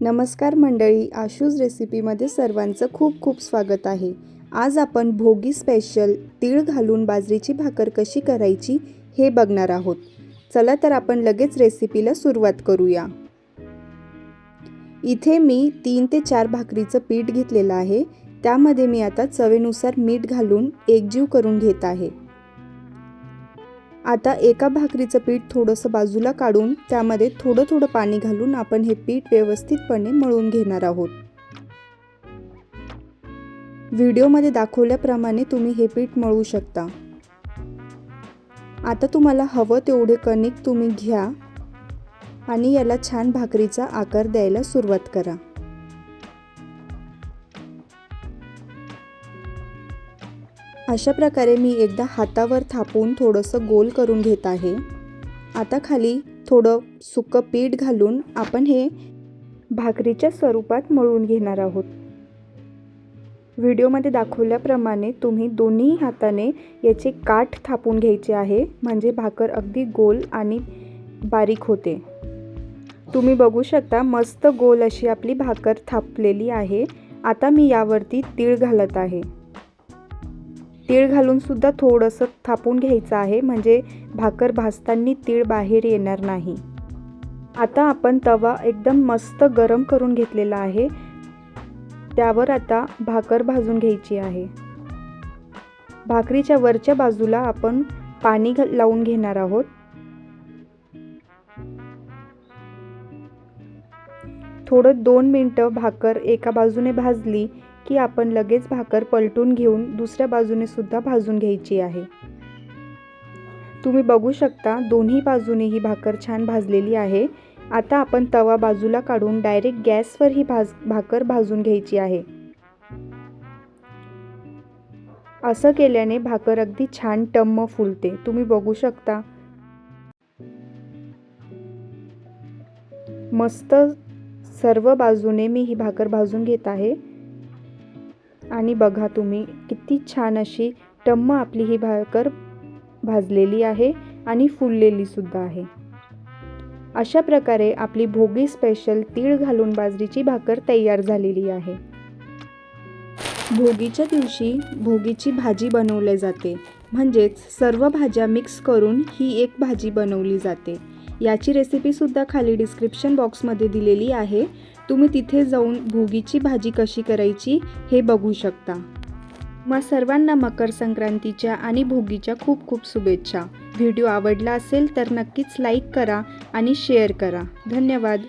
नमस्कार मंडळी आशूज रेसिपीमध्ये सर्वांचं खूप खूप स्वागत आहे. आज आपण भोगी स्पेशल तीळ घालून बाजरीची भाकर कशी करायची हे बघणार आहोत. चला तर आपण लगेच रेसिपीला सुरुवात करूया. इथे मी तीन ते चार भाकरीचं पीठ घेतलेलं आहे. त्यामध्ये मी आता चवेनुसार मीठ घालून एकजीव करून घेत आहे. आता एका भाकरीचं पीठ थोडंसं बाजूला काढून त्यामध्ये थोडं थोडं पाणी घालून आपण हे पीठ व्यवस्थितपणे मळून घेणार आहोत. व्हिडिओमध्ये दाखवल्याप्रमाणे तुम्ही हे पीठ मळू शकता. आता तुम्हाला हवं तेवढे कणिक तुम्ही घ्या आणि याला छान भाकरीचा आकार द्यायला सुरुवात करा. अशा प्रकारे मी एकदा हातावर थापून थोडंसं गोल करून घेत आहे. आता खाली थोडं सुकं पीठ घालून आपण हे भाकरीच्या स्वरूपात मळून घेणार आहोत. व्हिडिओमध्ये दाखवल्याप्रमाणे तुम्ही दोन्ही हाताने याचे काठ थापून घ्यायचे आहे म्हणजे भाकर अगदी गोल आणि बारीक होते. तुम्ही बघू शकता मस्त गोल अशी आपली भाकर थापलेली आहे. आता मी यावरती तीळ घालत आहे. तीळ घालून सुद्धा थोडंसं थापून घ्यायचं आहे म्हणजे भाकर भाजताना तीळ बाहेर येणार नाही. आता आपण तवा एकदम मस्त गरम करून घेतलेला आहे. त्यावर आता भाकर भाजून घ्यायची आहे. भाकरीच्या वरच्या बाजूला आपण पाणी लावून घेणार आहोत. थोडं दोन मिनटं भाकर एका बाजूने भाजली की आपण लगेच भाकर पलटून घेऊन दुसऱ्या बाजूने सुद्धा भाजून घ्यायची आहे. तुम्ही बघू शकता दोन्ही बाजूने ही भाकर छान भाजलेली आहे. आता आपण तवा बाजूला काढून डायरेक्ट गॅसवर ही भाज भाकर भाजून घ्यायची आहे. असं केल्याने भाकर अगदी छान टम्म फुलते. तुम्ही बघू शकता. मस्त सर्व बाजूने मी ही भाकर भाजून घेत आहे. आणि बघा तुम्ही किती छान अशी टम्म आपली ही भाकर भाजलेली आहे आणि फुललेली सुद्धा आहे. अशा प्रकारे आपली भोगी स्पेशल तीळ घालून बाजरीची भाकर तयार झालेली आहे. भोगीच्या दिवशी भोगीची भाजी बनवली जाते. म्हणजेच सर्व भाज्या मिक्स करून ही एक भाजी बनवली जाते. याची रेसिपीसुद्धा खाली डिस्क्रिप्शन बॉक्समध्ये दिलेली आहे. तुम्ही तिथे जाऊन भोगीची भाजी कशी करायची हे बघू शकता. मग सर्वांना मकर संक्रांतीच्या आणि भोगीच्या खूप खूप शुभेच्छा. व्हिडिओ आवडला असेल तर नक्कीच लाईक करा आणि शेअर करा. धन्यवाद.